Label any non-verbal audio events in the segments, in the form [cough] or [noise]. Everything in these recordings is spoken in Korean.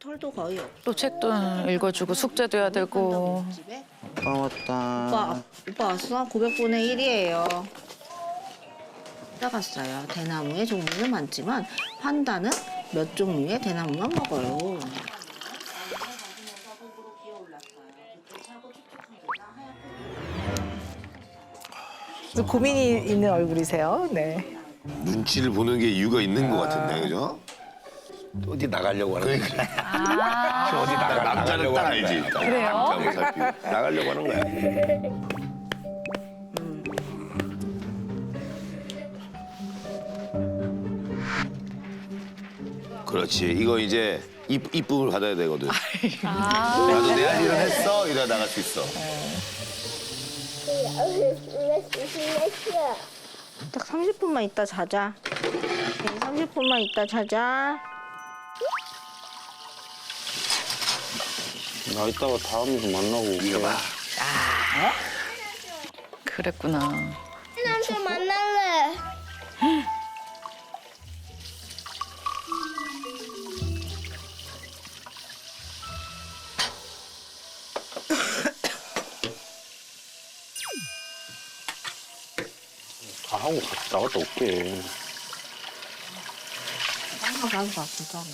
털도 거의 없어. 또 책도 읽어주고 숙제도 해야 되고. 집에? 오빠 왔다. 오빠, 오빠 왔어? 900분의 1이에요. 따갔어요. 대나무의 종류는 많지만 판다는 몇 종류의 대나무만 먹어요. 좀 고민이 있는 얼굴이세요. 네. 눈치를 보는 게 이유가 있는 것 같은데, 그죠? 어디 나가려고 하는 거지. 어디 나가, 남자는 딱 알지. 그래요? 나가려고 하는 거야. 그렇지. 이거 이제 입, 이쁨을 받아야 되거든. 나도 내 할 일은 했어. 이래 나갈 수 있어. 딱 30분만 있다 자자. 30분만 있다 자자. 나 이따가 다음에도 만나고 올게. 그랬구나. 남자 만날래. 다 하고 가- 나갔다 올게. 항상 가서 바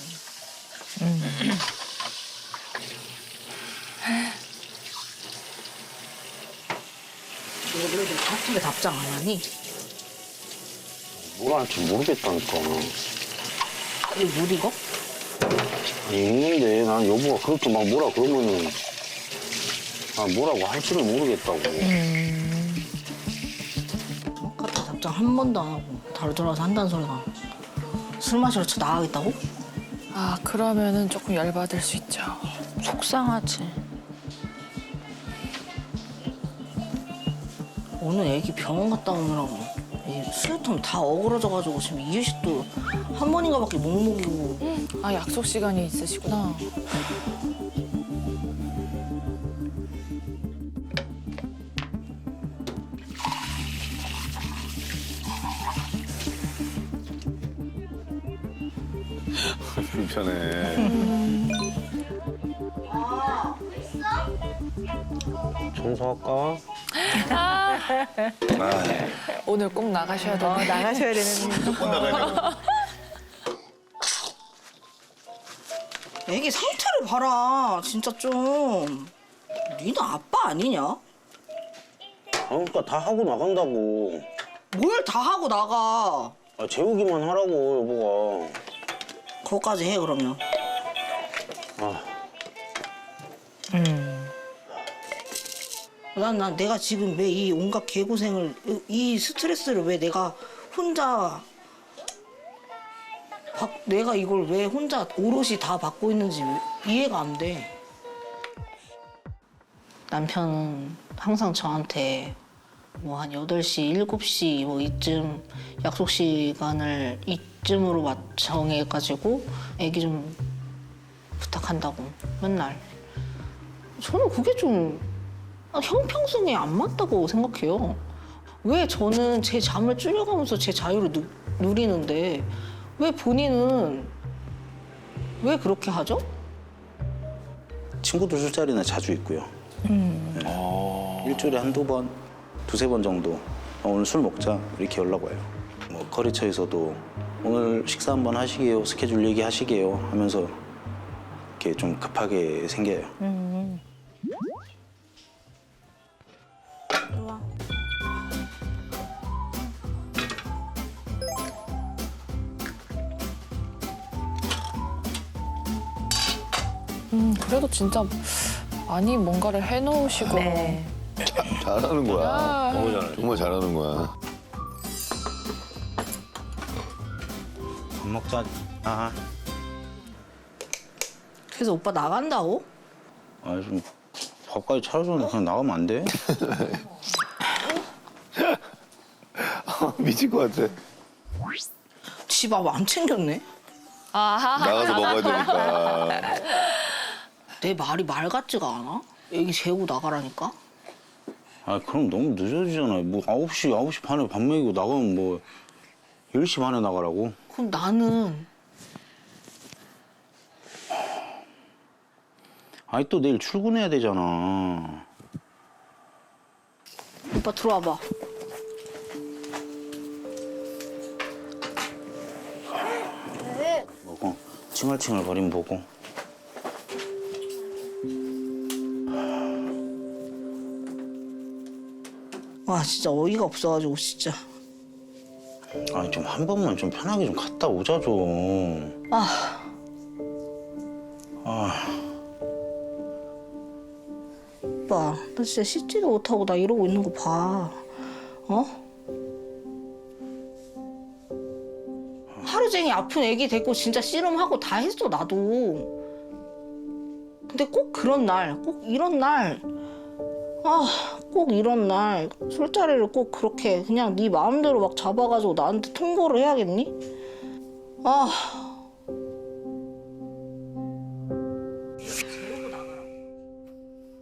너 너희들 카톡에 답장 안 하니? 뭘 할지 모르겠다니까. 그게? 아니, 있는데 난 여보가 그렇게 막 뭐라 그러면은 아 뭐라고 할지를 모르겠다고. 카톡 답장 한 번도 안 하고 다른 돌아서 한다는 소리가 술 마시러 쳐 나가겠다고? 아 그러면은 조금 열받을 수 있죠. 속상하지. 오늘 애기 병원 갔다 오느라고. 이 수유통 다 어그러져가지고 지금 이유식도 한 번인가밖에 못 먹이고. 아 약속 시간이 있으시구나. 청소할까? 오늘 꼭 나가셔야 어, 되네. 나가셔야 되는. 애기 상태를 봐라 진짜 좀 니는 아빠 아니냐? 아, 그러니까 다 하고 나간다고. 뭘 다 하고 나가 아, 재우기만 하라고 여보가. 그거까지 해 그러면 난, 난 내가 지금 왜 이 온갖 개고생을 이- 이 스트레스를 왜 내가 혼자 받, 내가 이걸 왜 혼자 오롯이 다 받고 있는지 이해가 안 돼. 남편은 항상 저한테 뭐 한 8시, 7시 뭐 이쯤 약속 시간을 이쯤으로 맞 정해가지고 애기 좀 부탁한다고 맨날. 저는 그게 좀 아, 형평성에 안 맞다고 생각해요. 왜 저는 제 잠을 줄여가면서 제 자유를 누, 누리는데 왜 본인은 왜 그렇게 하죠? 친구들 술자리는 자주 있고요. 네. 일주일에 한두 번, 두세 번 정도 어, 오늘 술 먹자 이렇게 연락 와요. 뭐 거래처에서도 오늘 식사 한번 하시게요, 스케줄 얘기하시게요 하면서 이렇게 좀 급하게 생겨요. 음, 그래도 진짜 많이 뭔가를 해놓으시고. 네. 잘하는 거야. 아. 너무 잘해. 정말 잘하는 거야. 밥 먹자. 아, 그래서 오빠 나간다고? 아, 좀 밥까지 차려줬는데 그냥 나가면 안 돼? 미칠 것 같아. 집밥안 챙겼네? 나가서 먹어야 되니까. 내 말이 말 같지가 않아? 애기 재우고 나가라니까? 아, 그럼 너무 늦어지잖아요. 뭐 9시, 9시 반에 밥 먹이고 나가면 뭐 10시 반에 나가라고? 그럼 나는 아니 또 내일 출근해야 되잖아. 오빠 들어와봐. 먹어. 칭얼칭얼 거림 보고. 와 진짜 어이가 없어가지고 진짜. 아니 좀 한 번만 좀 편하게 좀 갔다 오자 좀. 아 아, 오빠 나 진짜 씻지도 못하고 나 이러고 있는 거 봐. 어? 하루 종일 아픈 애기 데리고 진짜 씨름하고 다 했어 나도. 근데 꼭 그런 날, 꼭 이런 날, 아, 꼭 이런 날 술자리를 꼭 그렇게 그냥 네 마음대로 막 잡아가지고 나한테 통보를 해야겠니? 아.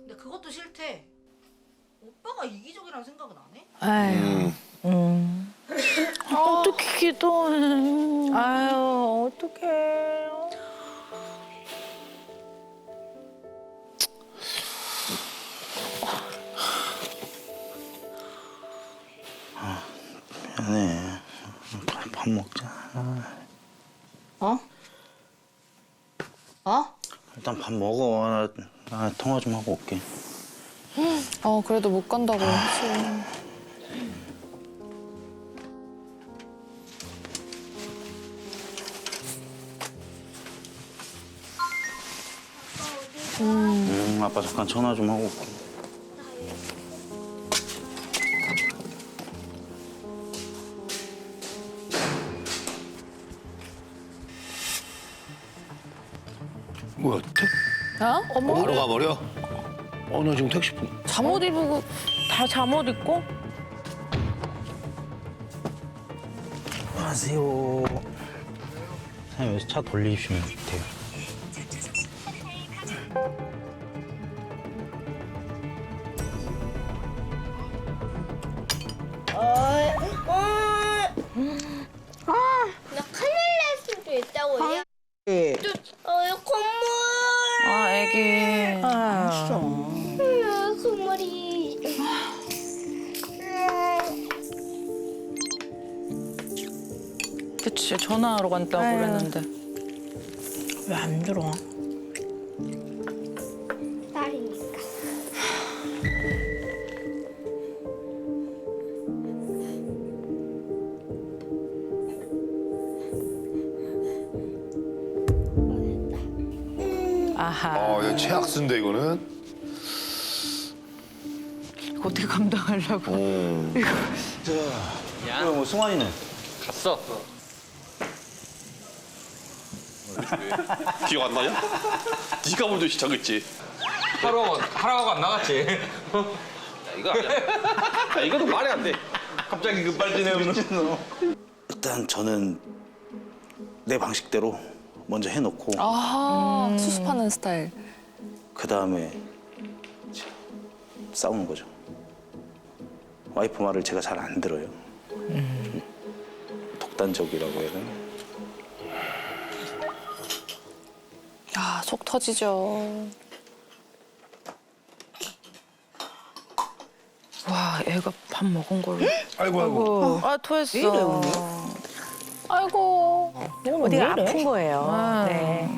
근데 그것도 싫대. 오빠가 이기적이라는 생각은 안 해? 아유. 음. 어떻게 기도해. 아유 어떡해. 밥 먹자. 어? 어? 일단 밥 먹어. 나, 나 통화 좀 하고 올게. 어 그래도 못 간다고 했지. 응, 아빠 잠깐 전화 좀 하고 올게. 어? 어머 바로 가버려? 어, 나 지금 택시 부- 잠옷 입고 다 잠옷 입고? 안녕하세요. 사장님 여기서 차 돌리시면 돼요. 그치 전화하러 간다고 아유. 그랬는데. 왜 안 들어? 딸이니까. 아하. 어, 이거 최악순데 이거는. 이거 어떻게 감당하려고? 야, 뭐 승환이는? 갔어. [laughs] 기억 안 나냐? 네가 먼저 시작했지. 하루하고 하루하고 안 나갔지. 야, 이거 아니야. 야, 이거도 말이 안 돼. 갑자기 급발진해오면. 일단 저는 내 방식대로 먼저 해놓고 아하 수습하는 스타일. 그 다음에 싸우는 거죠. 와이프 말을 제가 잘 안 들어요. 독단적이라고 해야 되나? 야 속 터지죠. 와 애가 밥 먹은 걸로. [gasps] 아이고, 아이고. 아 토했어. 아이고. 어디가 아픈 거예요. 아. 네.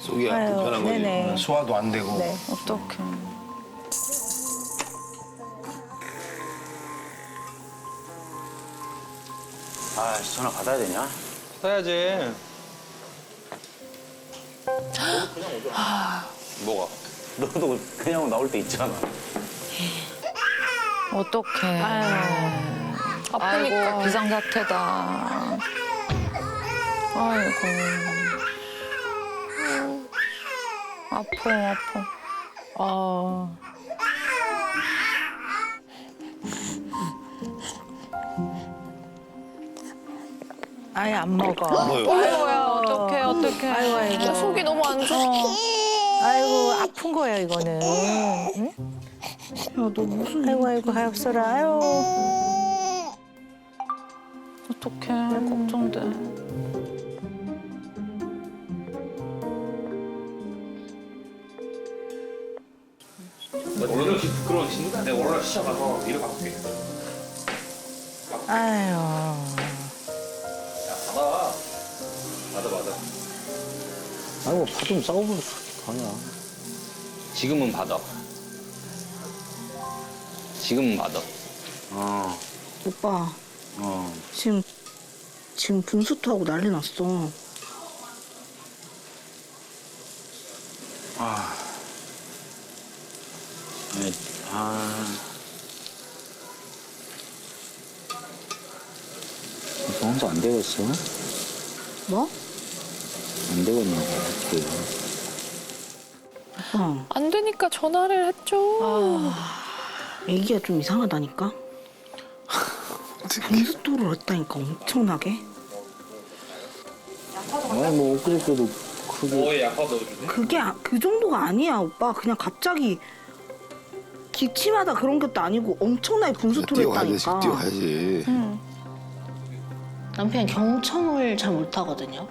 속이 아유, 불편한 거지. 네네. 소화도 안 되고. 네. 어떡해. 아, 전화 받아야 되냐? 해야지. 뭐가? 너도 그냥 나올 때 있잖아. 어떡해. 아프니까 비상사태다. 아이고. 아파, 아파. 어. 아예 안 먹어. 뭐요? 아이고야, 어떡해, 어떡해. 아이고, 아이고. 속이 너무 안 좋아. 아이고 아픈 거예요 이거는. 응? 야 너 무슨 아이고 아이고 가엾어라. 아유. 어떡해, 걱정돼. 오늘 부끄러운 친구다. 내가 오늘 시작 가서 일을 바꿀게. 아유. 아이고 받으면 싸워볼 가냐. 지금은 받아. 지금은 받아. 어, 오빠 어. 지금 지금 분수토하고 난리 났어. 아. 네, 아. 이거 혼자 안 되고 있어? 뭐? 안 되고 있냐고, 어떻게. 오빠 안 되니까 전화를 했죠. 애기가 좀 이상하다니까. 분수토를 했다니까 엄청나게. 아니, 뭐, 엊그저께도 그게. 뭐에 약화 넣어주네. 그게 아- 그 정도가 아니야 오빠. 그냥 갑자기 기침하다 그런 것도 아니고 엄청나게 분수토를 했다니까. 뛰어가야지. 남편이 경청을 잘 못하거든요.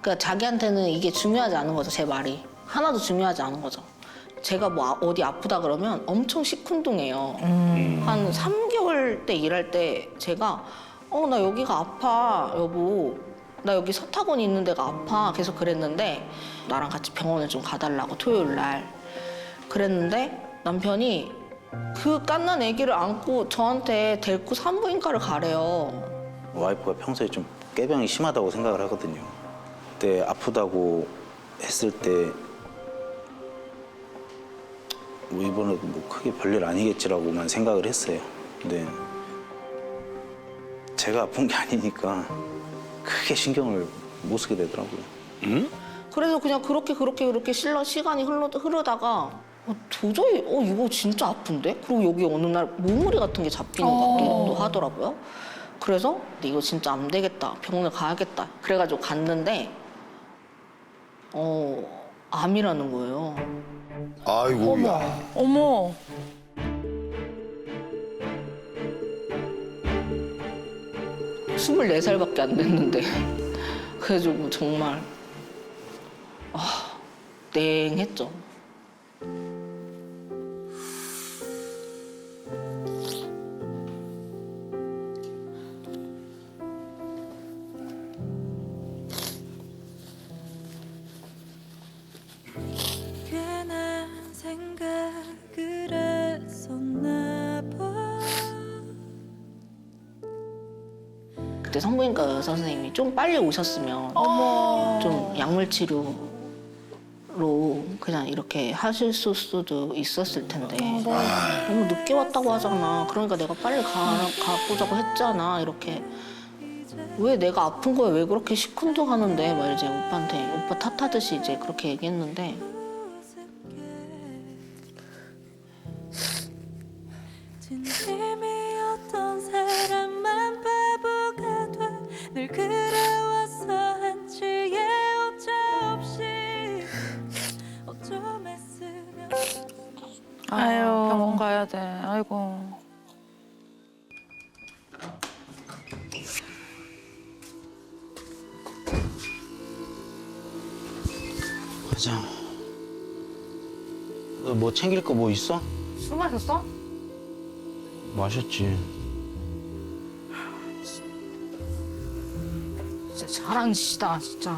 그러니까 자기한테는 이게 중요하지 않은 거죠, 제 말이. 하나도 중요하지 않은 거죠. 제가 뭐 아- 어디 아프다 그러면 엄청 시큰둥해요. 한 3개월 때 일할 때 제가 어, 나 여기가 아파, 여보. 나 여기 서탁원 있는 데가 아파. 계속 그랬는데 나랑 같이 병원을 좀 가달라고 토요일 날. 그랬는데 남편이 그 깐난 아기를 안고 저한테 데리고 산부인과를 가래요. 와이프가 평소에 좀 꾀병이 심하다고 생각을 하거든요. 그때 아프다고 했을 때 뭐 이번에도 뭐 크게 별일 아니겠지라고만 생각을 했어요. 근데 제가 아픈 게 아니니까 크게 신경을 못 쓰게 되더라고요. 그래서 그냥 그렇게 그렇게 그렇게 실러 시간이 흘러, 흐르다가 어, 도저히 어 이거 진짜 아픈데? 그리고 여기 어느 날 모무리 같은 게 잡히는 것 같기도 하더라고요. 그래서 근데 이거 진짜 안 되겠다. 병원에 가야겠다. 그래가지고 갔는데 어 암이라는 거예요. 아이고, 야. 어머. 스물네 살밖에 안 됐는데 그래가지고 정말 아 냉했죠. 의사 선생님이 좀 빨리 오셨으면 좀 약물 치료로 그냥 이렇게 하실 수- 수도 있었을 텐데. 너무 늦게 왔다고 하잖아. 그러니까 내가 빨리 가, 가보자고 했잖아. 이렇게. 왜 내가 아픈 거에 왜 그렇게 시큰둥하는데? 막 이제 오빠한테 오빠 탓하듯이 이제 그렇게 얘기했는데 그려왔어 한치의 오차 없이 어쩜 애쓰면 아유 병원 가야 돼. 아이고. 가자. 너뭐 챙길 거 뭐 있어? 술 마셨어? 마셨지. 진짜 자랑시다 진짜.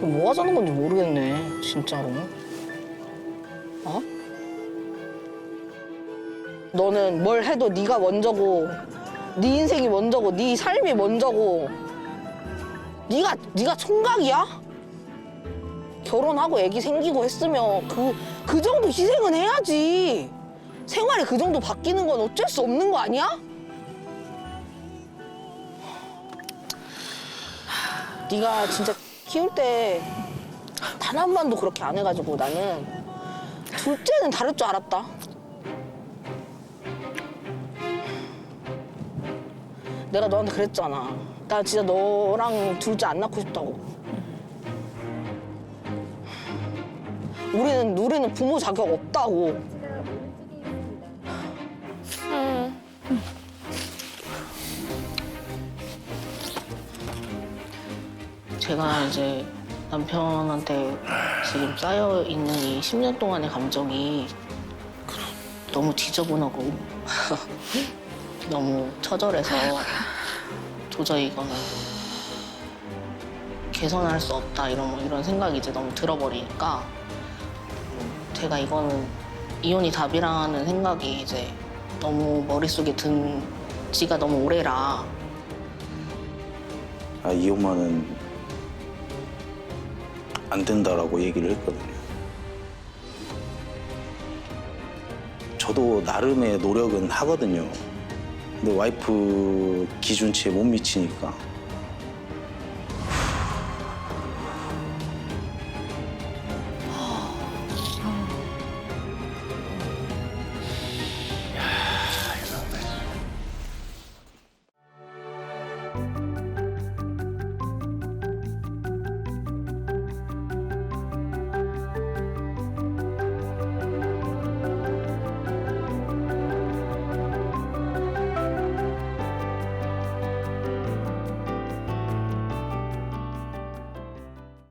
뭐 하자는 건지 모르겠네, 진짜로. 어? 너는 뭘 해도 네가 먼저고, 네 인생이 먼저고, 네 삶이 먼저고. 네가 네가 총각이야? 결혼하고 애기 생기고 했으면 그 그 정도 희생은 해야지. 생활이 그 정도 바뀌는 건 어쩔 수 없는 거 아니야? 네가 진짜 키울 때 단 한 번도 그렇게 안 해가지고 나는 둘째는 다를 줄 알았다. 내가 너한테 그랬잖아. 나 진짜 너랑 둘째 안 낳고 싶다고. 우리는 우리는 부모 자격 없다고. 제가 이제 남편한테 지금 쌓여 있는 이 10년 동안의 감정이 너무 지저분하고 [laughs] 너무 처절해서 도저히 이거는 개선할 수 없다 이런 이런 생각이 이제 너무 들어버리니까 음, 제가 이거는 이혼이 답이라는 생각이 이제 너무 머릿속에 든 지가 너무 오래라 아, 이 엄마는 안 된다라고 얘기를 했거든요. 저도 나름의 노력은 하거든요. 근데 와이프 기준치에 못 미치니까